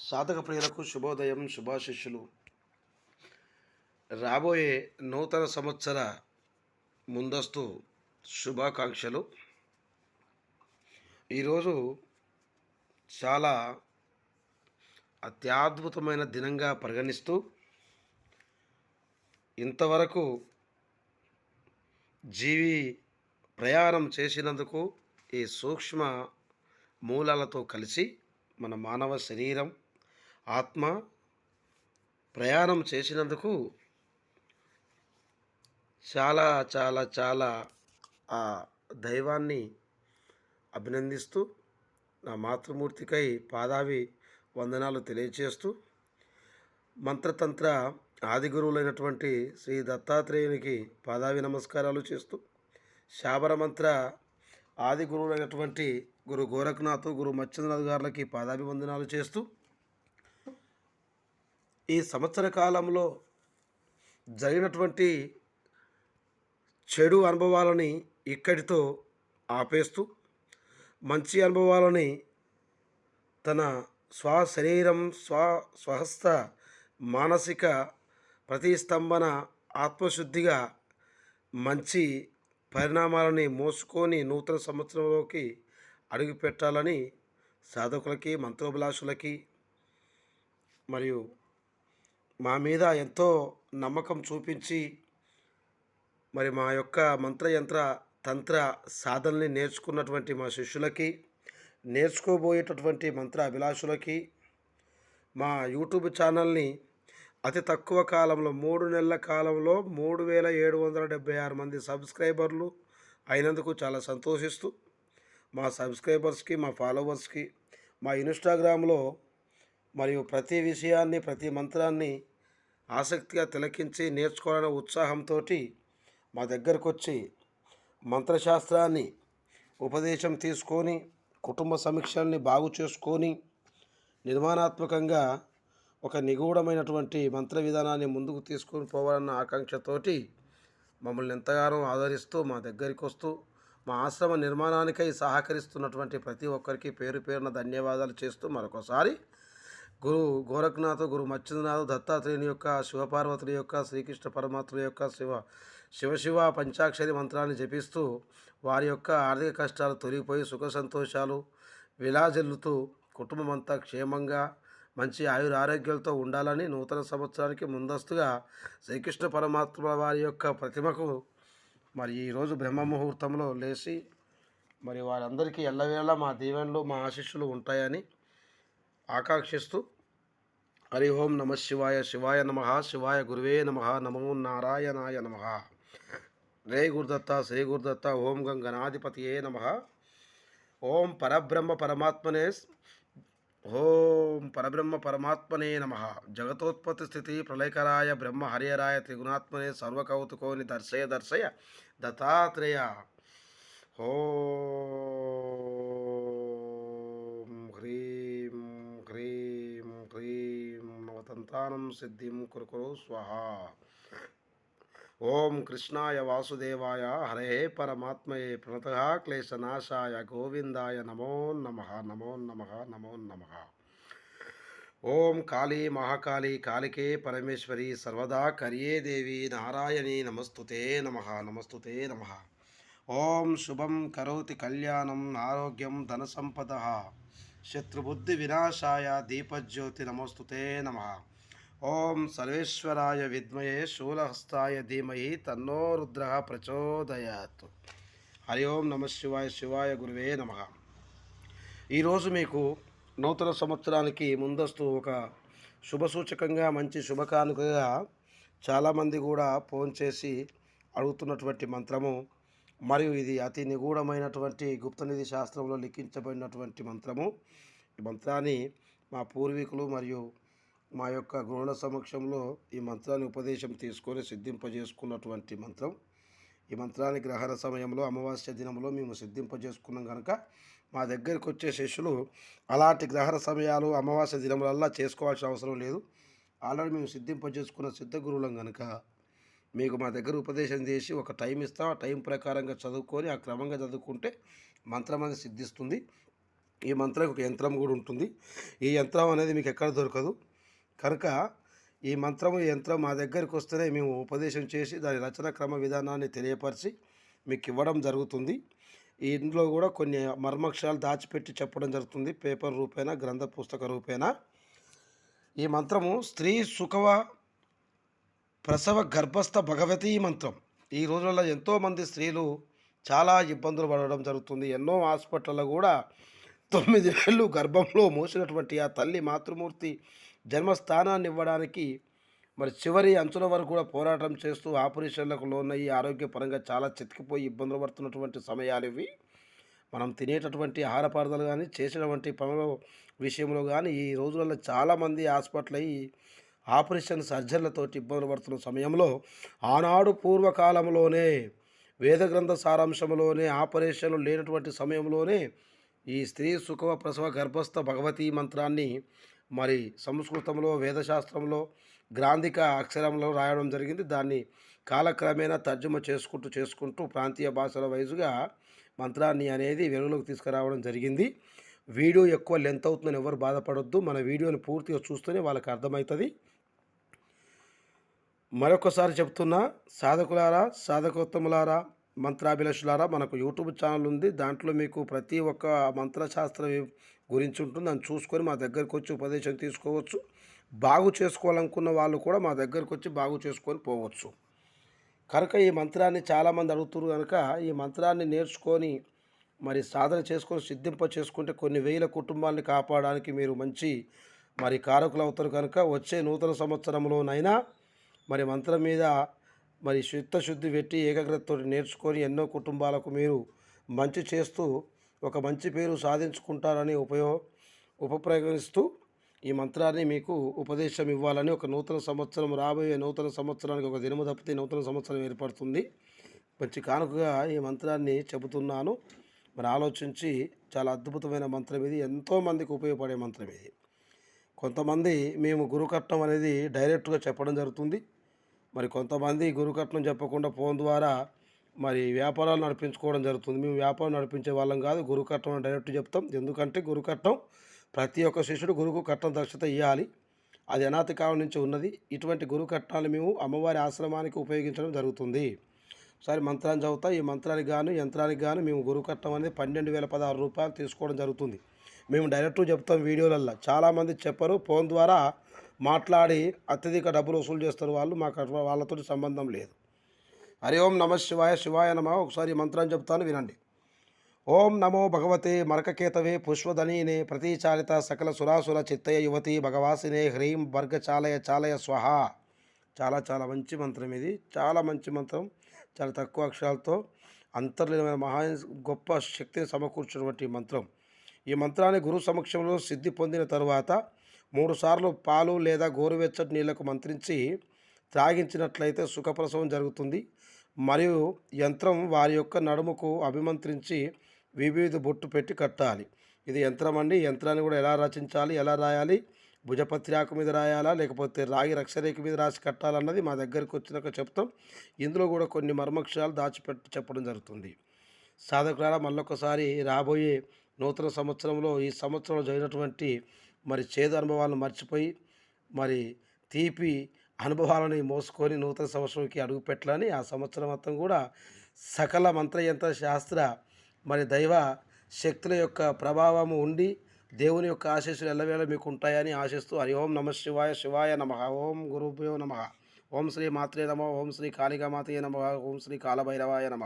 సాధక ప్రియులకు శుభోదయం శుభాశిష్యులు. రాబోయే నూతన సంవత్సర ముందస్తు శుభాకాంక్షలు. ఈరోజు చాలా అత్యద్భుతమైన దినంగా పరిగణిస్తూ ఇంతవరకు జీవి ప్రయాణం చేసినందుకు ఈ సూక్ష్మ మూలాలతో కలిసి మన మానవ శరీరం ఆత్మ ప్రయాణం చేసినందుకు చాలా చాలా చాలా ఆ దైవాన్ని అభినందిస్తూ నా మాతృమూర్తికై పాదావి వందనాలు తెలియచేస్తూ మంత్రతంత్ర ఆది గురువులైనటువంటి శ్రీ దత్తాత్రేయునికి పాదావి నమస్కారాలు చేస్తూ శాబర మంత్ర ఆది గురువులైనటువంటి గురు గోరఖనాథ్ గురు మత్స్యనాథ్ గారులకి పాదాభివందనాలు చేస్తూ ఈ సంవత్సర కాలంలో జరిగినటువంటి చెడు అనుభవాలని ఇక్కడితో ఆపేస్తూ మంచి అనుభవాలని తన స్వ శరీరం స్వ స్వహస్త మానసిక ప్రతిస్తంభన ఆత్మశుద్ధిగా మంచి పరిణామాలని మోసుకొని నూతన సంవత్సరంలోకి అడుగు పెట్టాలని సాధకులకి మంత్రోభిలాషులకి మరియు మా మీద ఎంతో నమ్మకం చూపించి మరి మా యొక్క మంత్రయంత్ర తంత్ర సాధనని నేర్చుకున్నటువంటి మా శిష్యులకి నేర్చుకోబోయేటటువంటి మంత్ర అభిలాషులకి మా యూట్యూబ్ ఛానల్ని అతి తక్కువ కాలంలో మూడు నెలల కాలంలో మూడు వేల ఏడు వందల డెబ్బై ఆరు మంది సబ్స్క్రైబర్లు అయినందుకు చాలా సంతోషిస్తూ మా సబ్స్క్రైబర్స్కి మా ఫాలోవర్స్కి మా ఇన్స్టాగ్రామ్లో మరియు ప్రతి విషయాన్ని ప్రతి మంత్రాన్ని ఆసక్తిగా తిలకించి నేర్చుకోవాలనే ఉత్సాహంతో మా దగ్గరకు వచ్చి మంత్రశాస్త్రాన్ని ఉపదేశం తీసుకొని కుటుంబ సమీక్షల్ని బాగు చేసుకొని నిర్మాణాత్మకంగా ఒక నిగూఢమైనటువంటి మంత్ర విధానాన్ని ముందుకు తీసుకొని పోవాలన్న ఆకాంక్షతోటి మమ్మల్ని ఎంతగానో ఆదరిస్తూ మా దగ్గరికి వస్తూ మా ఆశ్రమ నిర్మాణానికై సహకరిస్తున్నటువంటి ప్రతి ఒక్కరికి పేరు పేరున ధన్యవాదాలు చేస్తూ మరొకసారి గురు గోరఖనాథ్ గురు మచ్చిందనాథ్ దత్తాత్రేయుని యొక్క శివపార్వతుని యొక్క శ్రీకృష్ణ పరమాత్ముని యొక్క శివ శివశివ పంచాక్షరి మంత్రాన్ని జపిస్తూ వారి యొక్క ఆర్థిక కష్టాలు తొలగిపోయి సుఖ సంతోషాలు విలాజల్లుతూ కుటుంబం అంతా క్షేమంగా మంచి ఆయుర ఆరోగ్యాలతో ఉండాలని నూతన సంవత్సరానికి ముందస్తుగా శ్రీకృష్ణ పరమాత్మ వారి యొక్క ప్రతిమకు మరి ఈరోజు బ్రహ్మ ముహూర్తంలో లేచి మరి వారందరికీ ఎల్లవేళ మా దీవెనలు మా ఆశీస్సులు ఉంటాయని ఆకాంక్షిస్తూ హరి ఓం నమ శివాయ శివాయ నమ శివాయ గురువే నమ నమో నారాయణాయ నమ. రే గురుదత్త శ్రీ గురుదత్త ఓం గంగనాధిపతియే నమ. ఓం పరబ్రహ్మ పరమాత్మనే ఓం పరబ్రహ్మ పరమాత్మనే నమ. జగతోత్పత్తి స్థితి ప్రళయకరాయ బ్రహ్మ హరియరాయ త్రిగుణాత్మనే సర్వకౌతుకోని దర్శయ దర్శయ దత్తాత్రేయ. ఓ నవతంతానం సిద్ధిం కురుకురు స్వహ. ఓం కృష్ణాయ వాసుదేవాయ హరే పరమాత్మయే ప్రణత క్లేశనాశాయ గోవిందాయ నమో నమ నమో నమ నమో నమ. ఓం కాళీ మహాకాళీ కాళికే పరమేశ్వరి సర్వదా కర్యే దేవి నారాయణి నమస్తుతే నమ నమస్తుతే నమ. ఓం శుభం కరోతి కళ్యాణం ఆరోగ్యం ధన సంపద శత్రుబుద్ధి వినాశాయ దీపజ్యోతి నమస్తుతే నమ. ఓం సర్వేశ్వరాయ విద్మయే శూలహస్తాయ ధీమహి తన్నో రుద్ర ప్రచోదయాత్. హరి ఓం నమ శివాయ శివాయ గురువే నమ. ఈరోజు మీకు నూతన సంవత్సరానికి ముందస్తు ఒక శుభసూచకంగా మంచి శుభకానుకగా చాలామంది కూడా ఫోన్ చేసి అడుగుతున్నటువంటి మంత్రము మరియు ఇది అతి నిగూఢమైనటువంటి గుప్తనిధి శాస్త్రంలో లిఖించబడినటువంటి మంత్రము. ఈ మంత్రాన్ని మా పూర్వీకులు మరియు మా యొక్క గృహణ సమక్షంలో ఈ మంత్రాన్ని ఉపదేశం తీసుకొని సిద్ధింపజేసుకున్నటువంటి మంత్రం. ఈ మంత్రాన్ని గ్రహణ సమయంలో అమావాస్య దినంలో మేము సిద్ధింపజేసుకున్నాం కనుక మా దగ్గరికి వచ్చే శిష్యులు అలాంటి గ్రహణ సమయాలు అమావాస్య దినములల్లా చేసుకోవాల్సిన అవసరం లేదు. ఆల్రెడీ మేము సిద్ధింపజేసుకున్న సిద్ధ గురువులం కనుక మీకు మా దగ్గర ఉపదేశం చేసి ఒక టైం ఇస్తాం. ఆ టైం ప్రకారంగా చదువుకొని ఆ క్రమంగా చదువుకుంటే మంత్రం అనేది సిద్ధిస్తుంది. ఈ మంత్రం ఒక యంత్రం కూడా ఉంటుంది. ఈ యంత్రం అనేది మీకు ఎక్కడ దొరకదు. కనుక ఈ మంత్రము యంత్రం మా దగ్గరికి వస్తేనే మేము ఉపదేశం చేసి దాని రచన క్రమ విధానాన్ని తెలియపరిచి మీకు ఇవ్వడం జరుగుతుంది. ఈ ఇందులో కూడా కొన్ని మర్మక్షరాలు దాచిపెట్టి చెప్పడం జరుగుతుంది. పేపర్ రూపేణ గ్రంథ పుస్తక రూపేణ ఈ మంత్రము స్త్రీ సుఖవ ప్రసవ గర్భస్థ భగవతీ మంత్రం. ఈ రోజుల్లో ఎంతోమంది స్త్రీలు చాలా ఇబ్బందులు పడడం జరుగుతుంది. ఎన్నో హాస్పిటల్లో కూడా తొమ్మిది ఏళ్ళు గర్భంలో మోసినటువంటి ఆ తల్లి మాతృమూర్తి జన్మస్థానాన్ని ఇవ్వడానికి మరి చివరి అంచుల వరకు కూడా పోరాటం చేస్తూ ఆపరేషన్లకు లోనయ్యి ఆరోగ్యపరంగా చాలా చితికిపోయి ఇబ్బందులు పడుతున్నటువంటి సమయాలు ఇవి మనం తినేటటువంటి ఆహార పదార్థాలు కానీ చేసినటువంటి పనుల విషయంలో కానీ ఈ రోజులలో చాలామంది హాస్పిటల్ అయ్యి ఆపరేషన్ సర్జన్లతోటి ఇబ్బందులు పడుతున్న సమయంలో ఆనాడు పూర్వకాలంలోనే వేద గ్రంథ సారాంశంలోనే ఆపరేషన్లు లేనటువంటి సమయంలోనే ఈ స్త్రీ సుఖవ ప్రసవ గర్భస్థ భగవతీ మంత్రాన్ని మరి సంస్కృతంలో వేదశాస్త్రంలో గ్రాంధిక అక్షరంలో రాయడం జరిగింది. దాన్ని కాలక్రమేణా తర్జుమ చేసుకుంటూ చేసుకుంటూ ప్రాంతీయ భాషల వైజుగా మంత్రాన్ని అనేది వెలుగులోకి తీసుకురావడం జరిగింది. వీడియో ఎక్కువ లెంత్ అవుతుందని ఎవరు బాధపడొద్దు. మన వీడియోని పూర్తిగా చూస్తూనే వాళ్ళకి అర్థమవుతుంది. మరొకసారి చెప్తున్నా సాధకులారా సాధకోత్తములారా మంత్రాభిలాషులారా మనకు యూట్యూబ్ ఛానల్ ఉంది. దాంట్లో మీకు ప్రతి ఒక్క మంత్రశాస్త్ర గురించి ఉంటుంది దాన్ని చూసుకొని మా దగ్గరకు వచ్చి ఉపదేశం తీసుకోవచ్చు. బాగు చేసుకోవాలనుకున్న వాళ్ళు కూడా మా దగ్గరకు వచ్చి బాగు చేసుకొని పోవచ్చు. కనుక ఈ మంత్రాన్ని చాలామంది అడుగుతున్నారు కనుక ఈ మంత్రాన్ని నేర్చుకొని మరి సాధన చేసుకొని సిద్ధింప చేసుకుంటే కొన్ని వేల కుటుంబాలని కాపాడడానికి మీరు మంచి మరి కారకులు అవుతారు కనుక వచ్చే నూతన సంవత్సరంలోనైనా మరి మంత్రం మీద మరి చిత్తశుద్ధి పెట్టి ఏకాగ్రతతో నేర్చుకొని ఎన్నో కుటుంబాలకు మీరు మంచి చేస్తూ ఒక మంచి పేరు సాధించుకుంటారని ఉపయో ఉపప్రయోగిస్తూ ఈ మంత్రాన్ని మీకు ఉపదేశం ఇవ్వాలని ఒక నూతన సంవత్సరం రాబోయే నూతన సంవత్సరానికి ఒక దినము తప్పితే నూతన సంవత్సరం ఏర్పడుతుంది. మంచి కానుకగా ఈ మంత్రాన్ని చెబుతున్నాను. మరి ఆలోచించి చాలా అద్భుతమైన మంత్రం ఇది. ఎంతోమందికి ఉపయోగపడే మంత్రం ఇది. కొంతమంది మేము గురుకట్నం అనేది డైరెక్ట్గా చెప్పడం జరుగుతుంది. మరి కొంతమంది గురుకట్నం చెప్పకుండా ఫోన్ ద్వారా మరి వ్యాపారాలు నడిపించుకోవడం జరుగుతుంది. మేము వ్యాపారం నడిపించే వాళ్ళం కాదు. గురుకట్నం డైరెక్ట్ చెప్తాం. ఎందుకంటే గురుకట్నం ప్రతి ఒక్క శిష్యుడు గురువుకు కట్నం దక్షత ఇవ్వాలి అది అనాథ కాలం నుంచి ఉన్నది. ఇటువంటి గురు కట్టాలు మేము అమ్మవారి ఆశ్రమానికి ఉపయోగించడం జరుగుతుంది. సరే మంత్రాన్ని చదువుతా. ఈ మంత్రానికి గాను యంత్రానికి గాను మేము గురువు కట్టం అనేది పన్నెండు వేల పదహారు రూపాయలు తీసుకోవడం జరుగుతుంది. మేము డైరెక్ట్ చెప్తాం వీడియోలల్లో. చాలామంది చెప్పరు. ఫోన్ ద్వారా మాట్లాడి అత్యధిక డబ్బులు వసూలు చేస్తారు వాళ్ళు. మాకు వాళ్ళతో సంబంధం లేదు. హరి ఓం నమ శివాయ శివాయ నమ. ఒకసారి మంత్రం మంత్రాన్ని చెప్తాను వినండి. ఓం నమో భగవతే మరకకేతవే పుష్పధనీనే ప్రతీచాలిత సకల సురాసుర చిత్తయ యువతి భగవాసినే హ్రీం వర్గచాలయ చాలయ చాలయ స్వహ. చాలా చాలా మంచి మంత్రం ఇది. చాలా మంచి మంత్రం. చాలా తక్కువ అక్షరాలతో అంతర్లీనమైన మహా గొప్ప శక్తిని సమకూర్చినటువంటి మంత్రం. ఈ మంత్రాన్ని గురు సమక్షంలో సిద్ధి పొందిన తరువాత మూడుసార్లు పాలు లేదా గోరువెచ్చటి నీళ్ళకు మంత్రించి త్రాగించినట్లయితే సుఖప్రసవం జరుగుతుంది. మరియు యంత్రం వారి యొక్క నడుముకు అభిమంత్రించి వివిధ బొట్టు పెట్టి కట్టాలి. ఇది యంత్రం అండి. యంత్రాన్ని కూడా ఎలా రచించాలి ఎలా రాయాలి భుజపత్రి మీద రాయాలా లేకపోతే రాగి రక్షరేఖ మీద రాసి కట్టాలన్నది మా దగ్గరికి వచ్చినాక చెప్తాం. ఇందులో కూడా కొన్ని మర్మక్షాలు దాచిపెట్టి చెప్పడం జరుగుతుంది. సాధకులారా మళ్ళొకసారి రాబోయే నూతన సంవత్సరంలో ఈ సంవత్సరంలో జరిగినటువంటి మరి చేదు అనుభవాలను మర్చిపోయి మరి తీపి అనుభవాలని మోసుకొని నూతన సంవత్సరంకి అడుగుపెట్టాలని ఆ సంవత్సరం మొత్తం కూడా సకల మంత్రయంత్ర శాస్త్ర మరి దైవ శక్తుల యొక్క ప్రభావము ఉండి దేవుని యొక్క ఆశీస్సులు ఎల్లవేళ మీకు ఉంటాయని ఆశిస్తూ హరి ఓం నమ శివాయ శివాయ నమ ఓం గురుభ్యో నమ ఓం శ్రీ మాత్రే నమ ఓం శ్రీ కాళికామాతయ నమ ఓం శ్రీ కాలభైరవాయ నమ.